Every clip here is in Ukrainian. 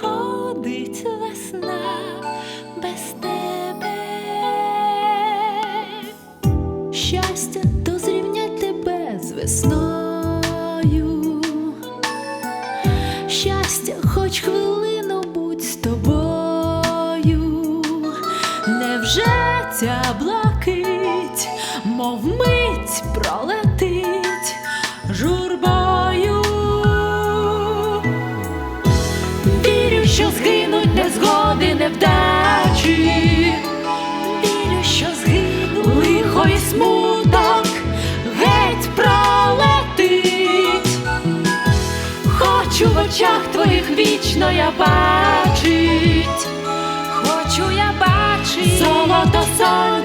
приходить весна без тебе. Щастя дозрівнять тебе з весною. Щастя, хоч хвилину будь з тобою. Невже ця блакить, мов мить невдачі. Вірю, що згину лихо і смуток геть пролетить. Хочу в очах твоїх вічно я бачить, хочу я бачить золото сонця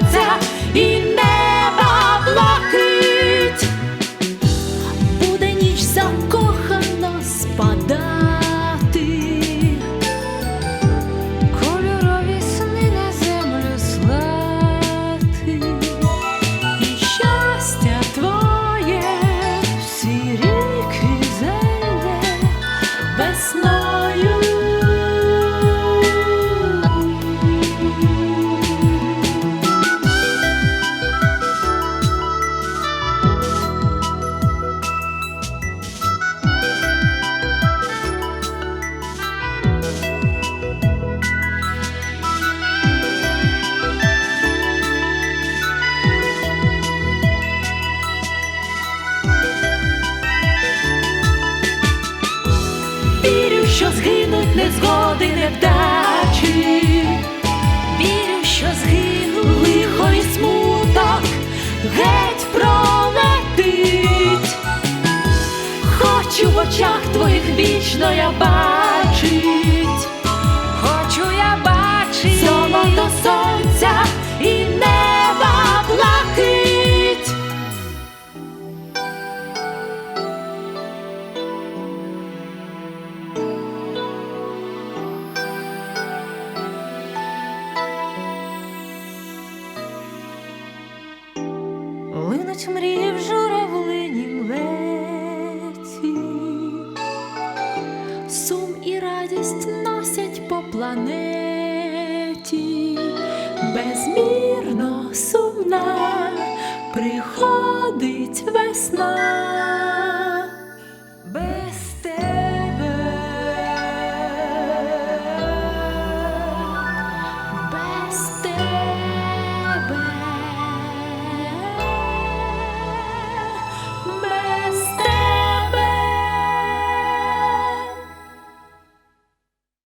незгоди, невдачі. Вірю, що згину лихо і смуток, геть пролетить. Хочу в очах твоїх вічно я бачить. Линуть мрії в журавлинім леті, сум і радість носять по планеті, безмірно сумна приходить весна.